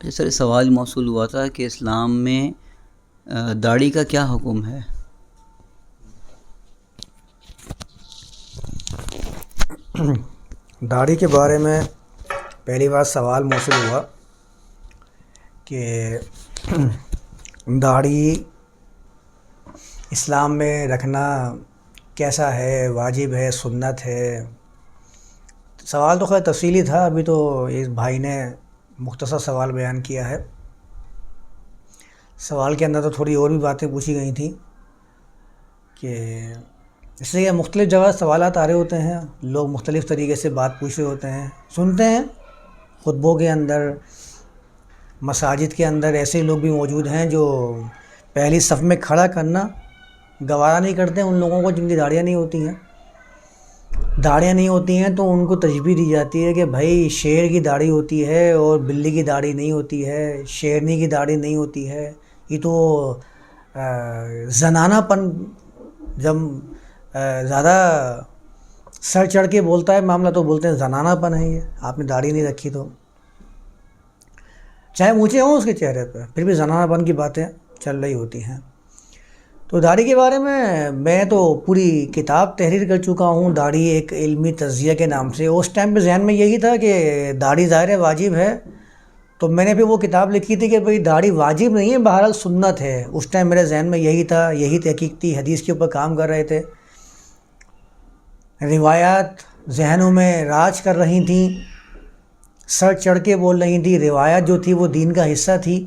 سر سوال موصول ہوا تھا کہ اسلام میں داڑھی کا کیا حکم ہے؟ داڑھی کے بارے میں پہلی بار سوال موصول ہوا کہ داڑھی اسلام میں رکھنا کیسا ہے؟ واجب ہے؟ سنت ہے؟ سوال تو خیر تفصیلی تھا، ابھی تو اس بھائی نے مختصر سوال بیان کیا ہے۔ سوال کے اندر تو تھوڑی اور بھی باتیں پوچھی گئی تھیں کہ اس لیے مختلف جگہ سوالات آ رہے ہوتے ہیں، لوگ مختلف طریقے سے بات پوچھ رہے ہوتے ہیں۔ سنتے ہیں، خطبوں کے اندر، مساجد کے اندر ایسے لوگ بھی موجود ہیں جو پہلی صف میں کھڑا کرنا گوارا نہیں کرتے، ان لوگوں کو جن کی داڑیاں نہیں ہوتی ہیں۔ داڑیاں نہیں ہوتی ہیں تو ان کو تجبی دی جاتی ہے کہ بھائی شیر کی داڑھی ہوتی ہے اور بلی کی داڑھی نہیں ہوتی ہے، شیرنی کی داڑھی نہیں ہوتی ہے۔ یہ تو زنانہ پن جب زیادہ سر چڑھ کے بولتا ہے معاملہ تو بولتے ہیں زنانہ پن ہے یہ، آپ نے داڑھی نہیں رکھی تو۔ چاہے اونچے ہوں اس کے چہرے پہ پھر بھی زنانہ پن کی باتیں چل رہی ہوتی ہیں۔ تو داڑھی کے بارے میں میں تو پوری کتاب تحریر کر چکا ہوں۔ داڑھی ایک علمی تجزیہ کے نام سے۔ اس ٹائم پہ ذہن میں یہی تھا کہ داڑھی ظاہر واجب ہے۔ تو میں نے پھر وہ کتاب لکھی تھی کہ بھائی داڑھی واجب نہیں ہے، بہرحال سنت ہے۔ اس ٹائم میرے ذہن میں یہی تھا، یہی تحقیق تھی، حدیث کے اوپر کام کر رہے تھے۔ روایات ذہنوں میں راج کر رہی تھیں، سر چڑھ کے بول رہی تھیں۔ روایات جو تھی وہ دین کا حصہ تھی۔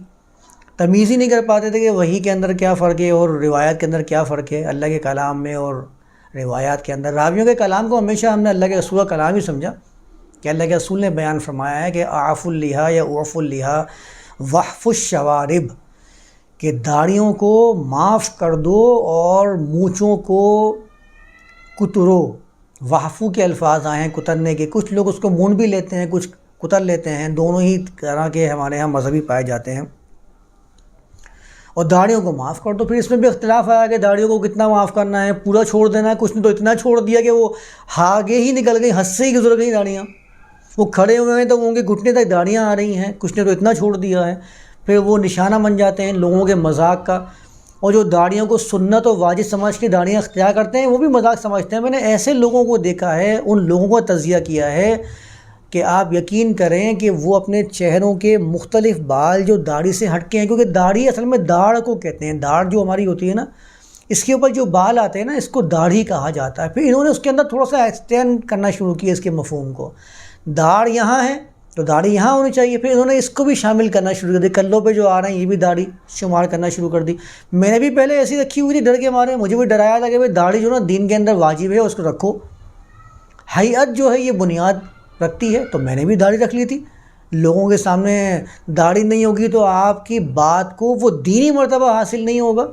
تمیز ہی نہیں کر پاتے تھے کہ وہی کے اندر کیا فرق ہے اور روایات کے اندر کیا فرق ہے، اللہ کے کلام میں اور روایات کے اندر۔ راویوں کے کلام کو ہمیشہ ہم نے اللہ کے رسول کا کلام ہی سمجھا کہ اللہ کے رسول نے بیان فرمایا ہے کہ آف الحا یا اوف الحا وحف الشوارب، کہ داڑیوں کو معاف کر دو اور مونچوں کو کترو۔ وحفو کے الفاظ آئے ہیں کترنے کے۔ کچھ لوگ اس کو مون بھی لیتے ہیں، کچھ کتر لیتے ہیں۔ دونوں ہی طرح کے ہمارے یہاں مذہبی پائے جاتے ہیں۔ اور داڑھیوں کو معاف کر دو۔ پھر اس میں بھی اختلاف آیا کہ داڑھیوں کو کتنا معاف کرنا ہے، پورا چھوڑ دینا ہے، کچھ نے تو اتنا چھوڑ دیا کہ وہ ہاگے ہی نکل گئی ہنس سے ہی گزر گئی داڑیاں وہ کھڑے ہوئے ہیں تو ان کے گھٹنے تک داڑیاں آ رہی ہیں، کچھ نے تو اتنا چھوڑ دیا ہے۔ پھر وہ نشانہ بن جاتے ہیں لوگوں کے مذاق کا۔ اور جو داڑیوں کو سنت و واجب سمجھ کے داڑیاں اختیار کرتے ہیں، وہ بھی مذاق سمجھتے ہیں۔ میں نے ایسے لوگوں کو دیکھا ہے، ان لوگوں کو تجزیہ کیا ہے کہ آپ یقین کریں کہ وہ اپنے چہروں کے مختلف بال جو داڑھی سے ہٹ کے ہیں، کیونکہ داڑھی اصل میں داڑھ کو کہتے ہیں، داڑھ جو ہماری ہوتی ہے نا، اس کے اوپر جو بال آتے ہیں نا، اس کو داڑھی کہا جاتا ہے۔ پھر انہوں نے اس کے اندر تھوڑا سا ایکسٹینڈ کرنا شروع کیا اس کے مفہوم کو۔ داڑھ یہاں ہے تو داڑھی یہاں ہونی چاہیے۔ پھر انہوں نے اس کو بھی شامل کرنا شروع کر دی کلوں پہ جو آ رہے ہیں، یہ بھی داڑھی شمار کرنا شروع کر دی۔ میں نے بھی پہلے ایسی رکھی ہوئی تھی ڈر کے مارے، مجھے بھی ڈرایا تھا کہ بھائی داڑھی جو نا، دین کے اندر واجب ہے، اس کو رکھو۔ حیت جو ہے، یہ بنیاد رکھتی ہے تو میں نے بھی داڑھی رکھ لی تھی۔ لوگوں کے سامنے داڑھی نہیں ہوگی تو آپ کی بات کو وہ دینی مرتبہ حاصل نہیں ہوگا۔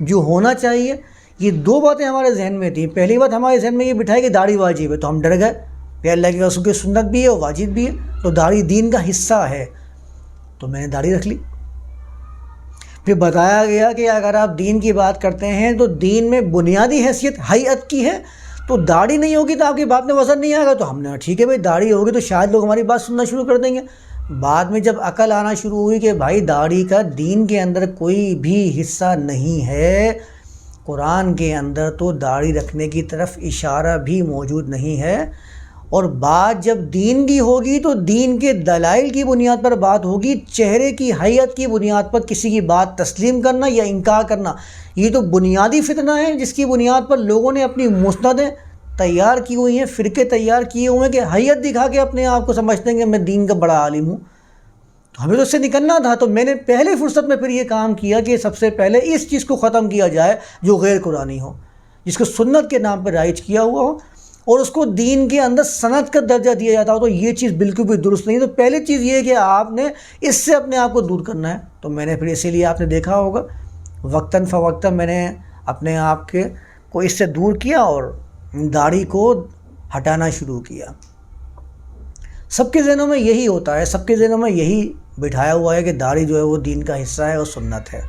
جو ہونا چاہیے۔ یہ دو باتیں ہمارے ذہن میں تھیں۔ پہلی بات ہمارے ذہن میں یہ بٹھائی کہ داڑھی واجب ہے تو ہم ڈر گئے۔ کہ اللہ کے رسول کی سنت بھی ہے اور واجب بھی ہے۔ تو داڑھی دین کا حصہ ہے۔ تو میں نے داڑھی رکھ لی۔ پھر بتایا گیا کہ اگر آپ دین کی بات کرتے ہیں تو دین میں بنیادی حیثیت حیت کی ہے۔ تو داڑھی نہیں ہوگی تو آپ کی بات میں وزن نہیں آئے گا۔ تو ہم نے ٹھیک ہے بھائی، داڑھی ہوگی تو شاید لوگ ہماری بات سننا شروع کر دیں گے۔ بعد میں جب عقل آنا شروع ہوئی کہ بھائی، داڑھی کا دین کے اندر کوئی بھی حصہ نہیں ہے، قرآن کے اندر تو داڑھی رکھنے کی طرف اشارہ بھی موجود نہیں ہے۔ اور بات جب دین کی ہوگی تو دین کے دلائل کی بنیاد پر بات ہوگی، چہرے کی حیت کی بنیاد پر کسی کی بات تسلیم کرنا یا انکار کرنا۔ یہ تو بنیادی فتنہ ہے، جس کی بنیاد پر لوگوں نے اپنی مستدیں تیار کی ہوئی ہیں، فرقے تیار کیے ہوئے ہیں کہ حیت دکھا کے اپنے آپ کو سمجھتے ہیں کہ میں دین کا بڑا عالم ہوں۔ تو ہمیں تو اس سے نکلنا تھا، تو میں نے پہلے فرصت میں پھر یہ کام کیا کہ سب سے پہلے اس چیز کو ختم کیا جائے جو غیر قرآنی ہو، جس کو سنت کے نام پر رائج کیا ہوا ہو۔ اور اس کو دین کے اندر صنعت کا درجہ دیا جاتا ہو تو یہ چیز بالکل بھی درست نہیں تو پہلی چیز یہ ہے کہ آپ نے اس سے اپنے آپ کو دور کرنا ہے۔ تو میں نے پھر اسی لیے آپ نے دیکھا ہوگا۔ وقتاً فوقتاً میں نے اپنے آپ کے کو اس سے دور کیا اور داڑھی کو ہٹانا شروع کیا۔ سب کے ذہنوں میں یہی ہوتا ہے، سب کے ذہنوں میں یہی بٹھایا ہوا ہے کہ داڑھی جو ہے وہ دین کا حصہ ہے اور سنت ہے۔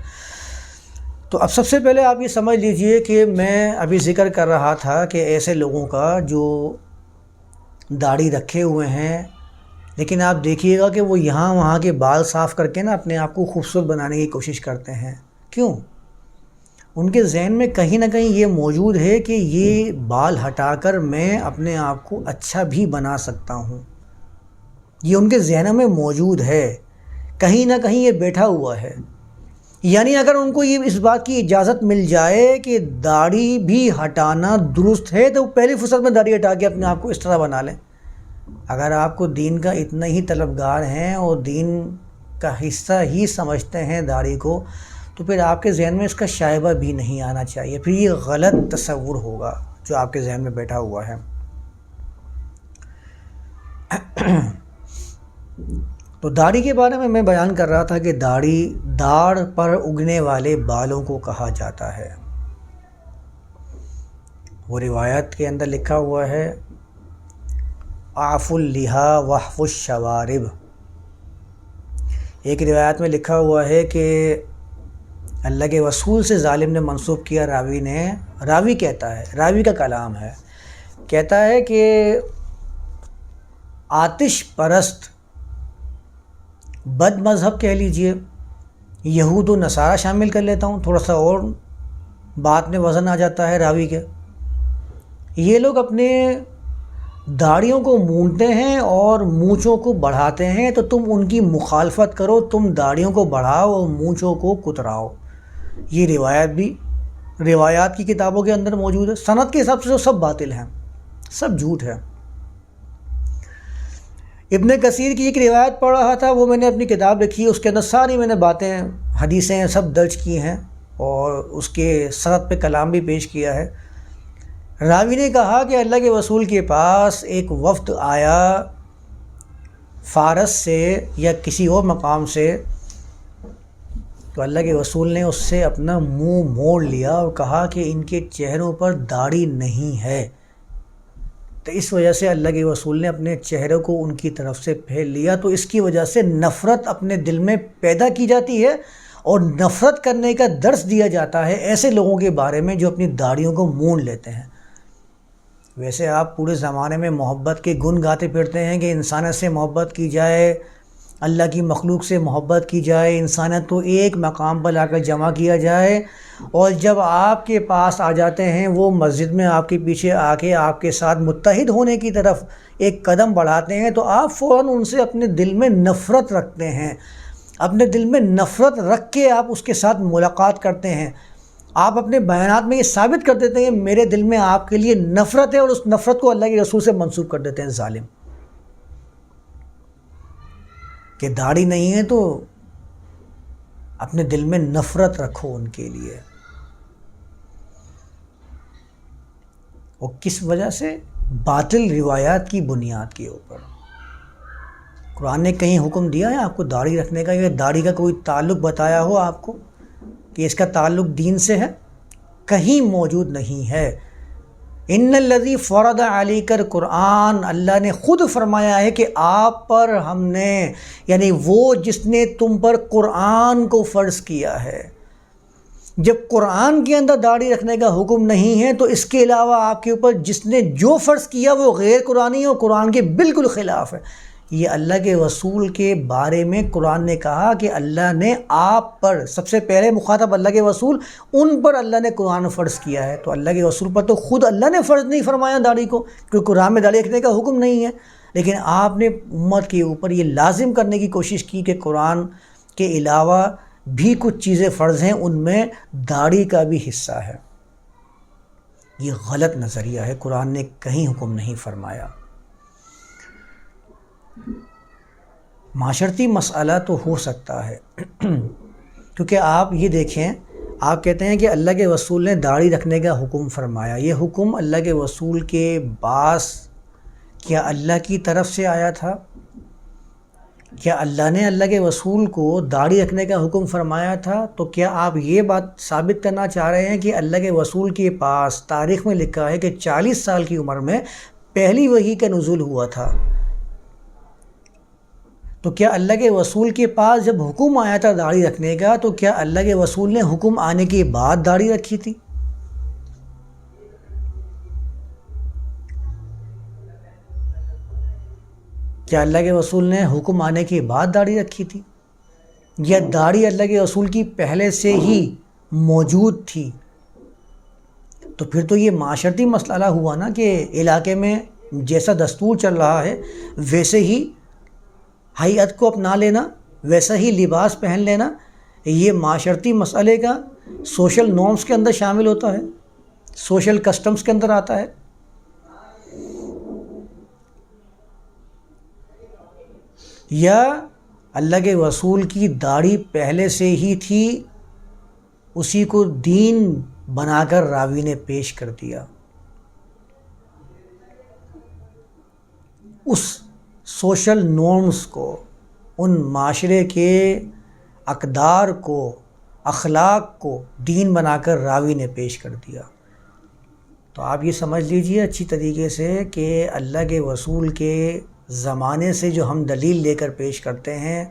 تو اب سب سے پہلے آپ یہ سمجھ لیجیے کہ میں ابھی ذکر کر رہا تھا کہ ایسے لوگوں کا جو داڑھی رکھے ہوئے ہیں، لیکن آپ دیکھیے گا کہ وہ یہاں وہاں کے بال صاف کر کے نا اپنے آپ کو خوبصورت بنانے کی کوشش کرتے ہیں۔ کیوں؟ ان کے ذہن میں کہیں نہ کہیں یہ موجود ہے کہ یہ بال ہٹا کر میں اپنے آپ کو اچھا بھی بنا سکتا ہوں۔ یہ ان کے ذہن میں موجود ہے۔ کہیں نہ کہیں یہ بیٹھا ہوا ہے۔ یعنی اگر ان کو یہ اس بات کی اجازت مل جائے کہ داڑھی بھی ہٹانا درست ہے، تو وہ پہلی فرصت میں داڑھی ہٹا کے اپنے آپ کو اس طرح بنا لیں۔ اگر آپ کو دین کا اتنا ہی طلبگار ہیں اور دین کا حصہ ہی سمجھتے ہیں داڑھی کو، تو پھر آپ کے ذہن میں اس کا شائبہ بھی نہیں آنا چاہیے۔ پھر یہ غلط تصور ہوگا جو آپ کے ذہن میں بیٹھا ہوا ہے۔ تو داڑھی کے بارے میں میں بیان کر رہا تھا کہ داڑھی داڑھ پر اگنے والے بالوں کو کہا جاتا ہے۔ وہ روایت کے اندر لکھا ہوا ہے آف الحا وحف الشوارب ایک روایت میں لکھا ہوا ہے کہ اللہ کے وصول سے ظالم نے منسوخ کیا راوی نے، راوی کہتا ہے، راوی کا کلام ہے۔ کہتا ہے کہ آتش پرست بد مذہب کہہ لیجیے، یہود و نصارہ شامل کر لیتا ہوں، تھوڑا سا اور بات میں وزن آ جاتا ہے راوی کے۔ یہ لوگ اپنے داڑھیوں کو مونتے ہیں اور مونچھوں کو بڑھاتے ہیں، تو تم ان کی مخالفت کرو، تم داڑھیوں کو بڑھاؤ اور مونچھوں کو کتراؤ۔ یہ روایت بھی روایات کی کتابوں کے اندر موجود ہے۔ صنعت کے حساب سے تو سب باطل ہیں، سب جھوٹ ہے ابن کثیر کی ایک روایت پڑھ رہا تھا، وہ میں نے اپنی کتاب لکھی، اس کے اندر ساری میں نے باتیں، حدیثیں سب درج کی ہیں اور اس کے صنعت پہ کلام بھی پیش کیا ہے۔ راوی نے کہا کہ اللہ کے وصول کے پاس ایک وفد آیا فارس سے یا کسی اور مقام سے۔ تو اللہ کے رسول نے اس سے اپنا منہ موڑ لیا اور کہا کہ ان کے چہروں پر داڑھی نہیں ہے۔ تو اس وجہ سے اللہ کے رسول نے اپنے چہرے کو ان کی طرف سے پھیل لیا تو اس کی وجہ سے نفرت اپنے دل میں پیدا کی جاتی ہے اور نفرت کرنے کا درس دیا جاتا ہے ایسے لوگوں کے بارے میں جو اپنی داڑھیوں کو مون لیتے ہیں۔ ویسے آپ پورے زمانے میں محبت کے گن گاتے پھرتے ہیں کہ انسانت سے محبت کی جائے اللہ کی مخلوق سے محبت کی جائے، انسانیت کو ایک مقام پر لا کر جمع کیا جائے۔ اور جب آپ کے پاس آ جاتے ہیں، وہ مسجد میں آپ کے پیچھے آ کے آپ کے ساتھ متحد ہونے کی طرف ایک قدم بڑھاتے ہیں، تو آپ فوراً ان سے اپنے دل میں نفرت رکھتے ہیں۔ اپنے دل میں نفرت رکھ کے آپ اس کے ساتھ ملاقات کرتے ہیں۔ آپ اپنے بیانات میں یہ ثابت کر دیتے ہیں کہ میرے دل میں آپ کے لیے نفرت ہے اور اس نفرت کو اللہ کے رسول سے منسوخ کر دیتے ہیں، ظالم۔ کہ داڑھی نہیں ہے تو اپنے دل میں نفرت رکھو ان کے لیے۔ وہ کس وجہ سے؟ باطل روایات کی بنیاد کے اوپر۔ قرآن نے کہیں حکم دیا ہے آپ کو داڑھی رکھنے کا، یا داڑھی کا کوئی تعلق بتایا ہو آپ کو کہ اس کا تعلق دین سے ہے؟ کہیں موجود نہیں ہے۔ ان الذي فرد علی کر قرآن اللہ نے خود فرمایا ہے کہ آپ پر ہم نے یعنی وہ جس نے تم پر قرآن کو فرض کیا ہے۔ جب قرآن کے اندر داڑھی رکھنے کا حکم نہیں ہے، تو اس کے علاوہ آپ کے اوپر جس نے جو فرض کیا وہ غیر قرآنی اور قرآن کے بالکل خلاف ہے۔ یہ اللہ کے رسول کے بارے میں قرآن نے کہا کہ اللہ نے آپ پر سب سے پہلے مخاطب اللہ کے رسول، ان پر اللہ نے قرآن فرض کیا ہے۔ تو اللہ کے رسول پر تو خود اللہ نے فرض نہیں فرمایا داڑھی کو، کیونکہ قرآن میں داڑھی رکھنے کا حکم نہیں ہے۔ لیکن آپ نے امت کے اوپر یہ لازم کرنے کی کوشش کی کہ قرآن کے علاوہ بھی کچھ چیزیں فرض ہیں، ان میں داڑھی کا بھی حصہ ہے۔ یہ غلط نظریہ ہے، قرآن نے کہیں حکم نہیں فرمایا۔ معاشرتی مسئلہ تو ہو سکتا ہے۔ کیونکہ آپ یہ دیکھیں، آپ کہتے ہیں کہ اللہ کے رسول نے داڑھی رکھنے کا حکم فرمایا۔ یہ حکم اللہ کے رسول کے باس کیا اللہ کی طرف سے آیا تھا؟ کیا اللہ نے اللہ کے رسول کو داڑھی رکھنے کا حکم فرمایا تھا؟ تو کیا آپ یہ بات ثابت کرنا چاہ رہے ہیں کہ اللہ کے رسول کے پاس تاریخ میں لکھا ہے کہ چالیس سال کی عمر میں پہلی وہی کا نزول ہوا تھا؟ تو کیا اللہ کے وصول کے پاس جب حکم آیا تھا داڑھی رکھنے کا، تو کیا اللہ کے وصول نے حکم آنے کے بعد داڑھی رکھی تھی؟ کیا اللہ کے رسول نے حکم آنے کے بعد داڑھی رکھی تھی؟ یا داڑھی اللہ کے رسول کی پہلے سے ہی موجود تھی؟ تو پھر تو یہ معاشرتی مسئلہ ہوا نا کہ علاقے میں جیسا دستور چل رہا ہے، ویسے ہی حیت کو اپنا لینا، ویسا ہی لباس پہن لینا، یہ معاشرتی مسئلے کا سوشل نارمس کے اندر شامل ہوتا ہے، سوشل کسٹمز کے اندر آتا ہے۔ یا اللہ کے رسول کی داڑھی پہلے سے ہی تھی، اسی کو دین بنا کر راوی نے پیش کر دیا۔ اس سوشل نورمز کو، ان معاشرے کے اقدار کو، اخلاق کو دین بنا کر راوی نے پیش کر دیا۔ تو آپ یہ سمجھ لیجیے اچھی طریقے سے کہ اللہ کے رسول کے زمانے سے جو ہم دلیل لے کر پیش کرتے ہیں،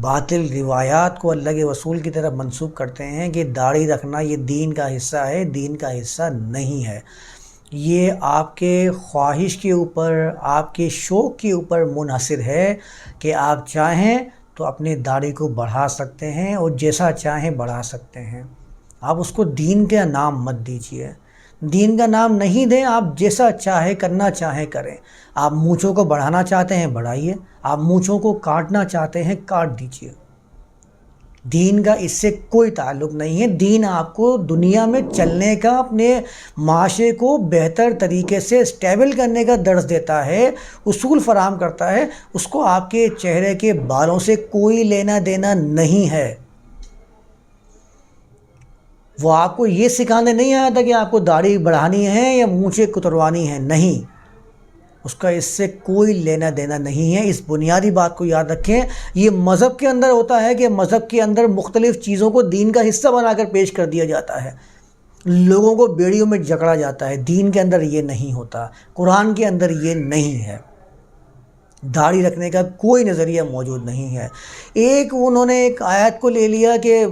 باطل روایات کو اللہ کے رسول کی طرف منسوخ کرتے ہیں کہ داڑھی رکھنا یہ دین کا حصہ ہے، دین کا حصہ نہیں ہے۔ یہ آپ کے خواہش کے اوپر، آپ کے شوق کے اوپر منحصر ہے کہ آپ چاہیں تو اپنے داڑھی کو بڑھا سکتے ہیں اور جیسا چاہیں بڑھا سکتے ہیں۔ آپ اس کو دین کے نام مت دیجیے دین کا نام نہیں دیں، آپ جیسا چاہے کرنا چاہیں کریں۔ آپ مونچھوں کو بڑھانا چاہتے ہیں، بڑھائیے۔ آپ مونچھوں کو کاٹنا چاہتے ہیں، کاٹ دیجیے دین کا اس سے کوئی تعلق نہیں ہے۔ دین آپ کو دنیا میں چلنے کا، اپنے معاشرے کو بہتر طریقے سے اسٹیبل کرنے کا درس دیتا ہے، اصول فراہم کرتا ہے۔ اس کو آپ کے چہرے کے بالوں سے کوئی لینا دینا نہیں ہے۔ وہ آپ کو یہ سکھانے نہیں آیا تھا کہ آپ کو داڑھی بڑھانی ہے یا مونچھے کتروانی ہے نہیں۔ اس کا اس سے کوئی لینا دینا نہیں ہے۔ اس بنیادی بات کو یاد رکھیں۔ یہ مذہب کے اندر ہوتا ہے کہ مذہب کے اندر مختلف چیزوں کو دین کا حصہ بنا کر پیش کر دیا جاتا ہے۔ لوگوں کو بیڑیوں میں جکڑا جاتا ہے۔ دین کے اندر یہ نہیں ہوتا۔ قرآن کے اندر یہ نہیں ہے۔ داڑھی رکھنے کا کوئی نظریہ موجود نہیں ہے۔ ایک انہوں نے ایک آیت کو لے لیا کہ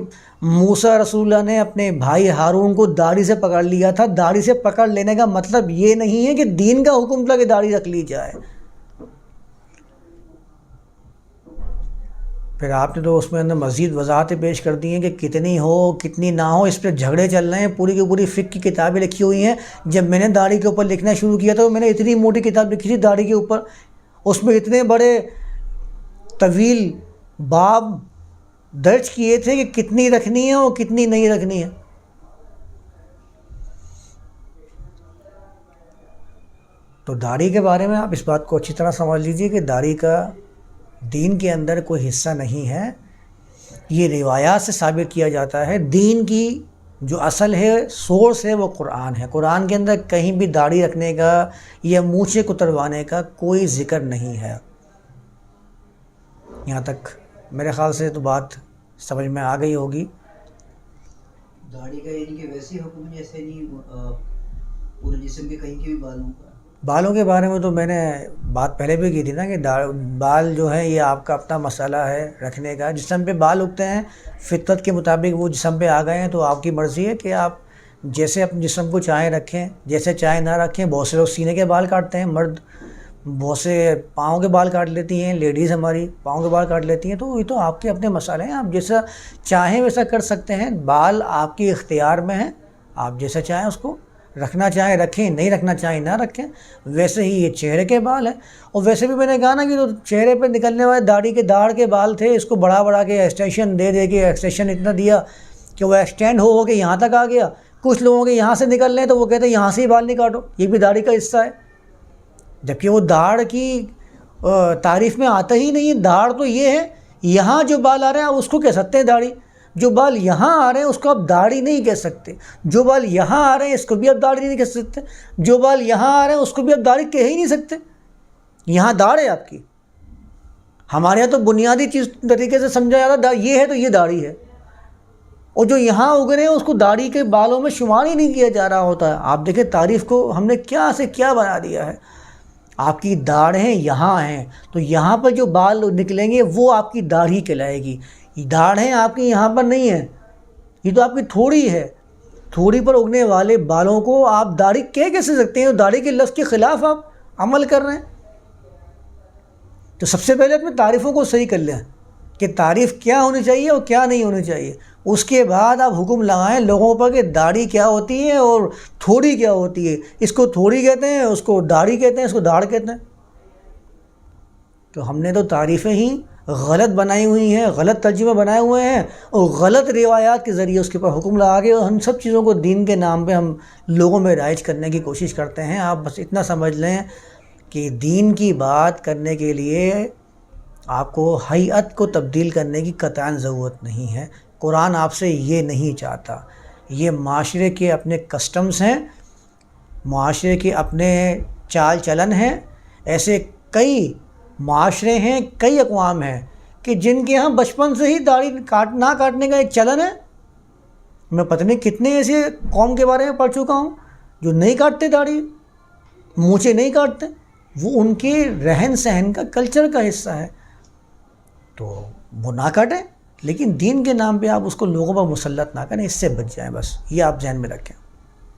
موسیٰ رسول اللہ نے اپنے بھائی ہارون کو داڑھی سے پکڑ لیا تھا۔ داڑھی سے پکڑ لینے کا مطلب یہ نہیں ہے کہ دین کا حکم تھا کہ داڑھی رکھ لی جائے۔ پھر آپ نے تو اس میں اندر مزید وضاحتیں پیش کر دی ہیں کہ کتنی ہو، کتنی نہ ہو، اس پہ جھگڑے چل رہے ہیں، پوری کی پوری فک کی کتابیں لکھی ہوئی ہیں۔ جب میں نے داڑھی کے اوپر لکھنا شروع کیا تھا تو میں نے اتنی موٹی کتاب لکھی تھی داڑھی کے اوپر۔ اس میں اتنے بڑے طویل باب درج کیے تھے کہ کتنی رکھنی ہے اور کتنی نہیں رکھنی ہے۔ تو داڑھی کے بارے میں آپ اس بات کو اچھی طرح سمجھ لیجیے کہ داڑھی کا دین کے اندر کوئی حصہ نہیں ہے۔ یہ روایات سے ثابت کیا جاتا ہے۔ دین کی جو اصل ہے سورس ہے، وہ قرآن ہے۔ قرآن کے اندر کہیں بھی داڑھی رکھنے کا یا مونچھے کتروانے کا کوئی ذکر نہیں ہے۔ یہاں تک میرے خیال سے تو بات سمجھ میں آ گئی ہوگی۔ داڑھی کا یعنی کہ ویسے حکم جیسے نہیں پورے جسم کے کہیں کے بھی بالوں کا۔ بالوں کے بارے میں تو میں نے بات پہلے بھی کی تھی نا کہ بال جو ہے یہ آپ کا اپنا مسئلہ ہے رکھنے کا۔ جسم پہ بال اگتے ہیں فطرت کے مطابق وہ جسم پہ آ گئے ہیں تو آپ کی مرضی ہے کہ آپ جیسے اپنے جسم کو چاہیں رکھیں جیسے چاہیں نہ رکھیں بہت سے لوگ سینے کے بال کاٹتے ہیں مرد بہت سے پاؤں کے بال کاٹ لیتی ہیں لیڈیز ہماری پاؤں کے بال کاٹ لیتی ہیں، تو یہ تو آپ کے اپنے مسئلے ہیں۔ آپ جیسا چاہیں ویسا کر سکتے ہیں۔ بال آپ کی اختیار میں ہیں۔ آپ جیسا چاہیں اس کو رکھنا چاہیں، رکھیں۔ نہیں رکھنا چاہیں، نہ رکھیں۔ ویسے ہی یہ چہرے کے بال ہیں۔ اور ویسے بھی میں نے کہا نا کہ جو چہرے پہ نکلنے والے داڑھی کے داڑھ کے بال تھے، اس کو بڑھا بڑھا کے ایکسٹینشن دے دے کے ایکسٹینشن اتنا دیا کہ وہ ایکسٹینڈ ہو ہو کے یہاں تک آ گیا۔ کچھ لوگوں کے یہاں سے نکل لیں تو وہ کہتے ہیں یہاں سے ہی بال نہیں کاٹو یہ بھی داڑھی کا حصہ ہے۔ جبکہ وہ داڑھ کی تعریف میں آتا ہی نہیں ہے داڑھ تو یہ ہے، یہاں جو بال آ رہے ہیں اس کو کہہ سکتے ہیں داڑھی۔ جو بال یہاں آ رہے ہیں، اس کو آپ داڑھی نہیں کہہ سکتے۔ جو بال یہاں آ رہے ہیں، اس کو بھی آپ داڑھی نہیں کہہ سکتے۔ جو بال یہاں آ رہے ہیں، اس کو بھی آپ داڑھی کہہ ہی نہیں سکتے۔ یہاں داڑھ ہے آپ کی۔ ہمارے یہاں تو بنیادی چیز، طریقے سے سمجھا جاتا ہے یہ ہے تو یہ داڑھی ہے۔ اور جو یہاں اگ رہے ہیں، اس کو داڑھی کے بالوں میں شمار ہی نہیں کیا جا رہا ہوتا۔ ہے آپ دیکھیں، تعریف کو ہم نے کیا سے کیا بنا دیا ہے۔ آپ کی داڑھیں یہاں ہیں، تو یہاں پر جو بال نکلیں گے، وہ آپ کی داڑھی کہلائے گی۔ داڑھیں آپ کی یہاں پر نہیں ہیں، یہ تو آپ کی تھوڑی ہے۔ تھوڑی پر اگنے والے بالوں کو آپ داڑھی کہہ کیسے سکتے ہیں؟ داڑھی کے لفظ کے خلاف آپ عمل کر رہے ہیں۔ تو سب سے پہلے اپنے تعریفوں کو صحیح کر لیں۔ کہ تعریف کیا ہونی چاہیے اور کیا نہیں ہونی چاہیے۔ اس کے بعد آپ حکم لگائیں لوگوں پر کہ داڑھی کیا ہوتی ہے اور تھوڑی کیا ہوتی ہے۔ اس کو تھوڑی کہتے ہیں، اس کو داڑھی کہتے ہیں، اس کو داڑھ کہتے ہیں۔ تو ہم نے تو تعریفیں ہی غلط بنائی ہوئی ہیں، غلط ترجمے بنائے ہوئے ہیں اور غلط روایات کے ذریعے اس کے اوپر حکم لگا کے ہم سب چیزوں کو دین کے نام پہ ہم لوگوں میں رائج کرنے کی کوشش کرتے ہیں۔ آپ بس اتنا سمجھ لیں کہ دین کی بات کرنے کے لیے آپ کو حیت کو تبدیل کرنے کی قطعاً ضرورت نہیں ہے۔ قرآن آپ سے یہ نہیں چاہتا۔ یہ معاشرے کے اپنے کسٹمز ہیں۔ معاشرے کے اپنے چال چلن ہیں۔ ایسے کئی معاشرے ہیں، کئی اقوام ہیں کہ جن کے ہاں بچپن سے ہی داڑھی کاٹ، نہ کاٹنے کا ایک چلن ہے۔ میں پتہ نہیں کتنے ایسے قوم کے بارے میں پڑھ چکا ہوں جو نہیں کاٹتے داڑھی مونچے نہیں کاٹتے۔ وہ ان کے رہن سہن کا کلچر کا حصہ ہے۔ تو وہ نہ کاٹیں، لیکن دین کے نام پہ آپ اس کو لوگوں پر مسلط نہ کریں، اس سے بچ جائیں بس، یہ آپ ذہن میں رکھیں۔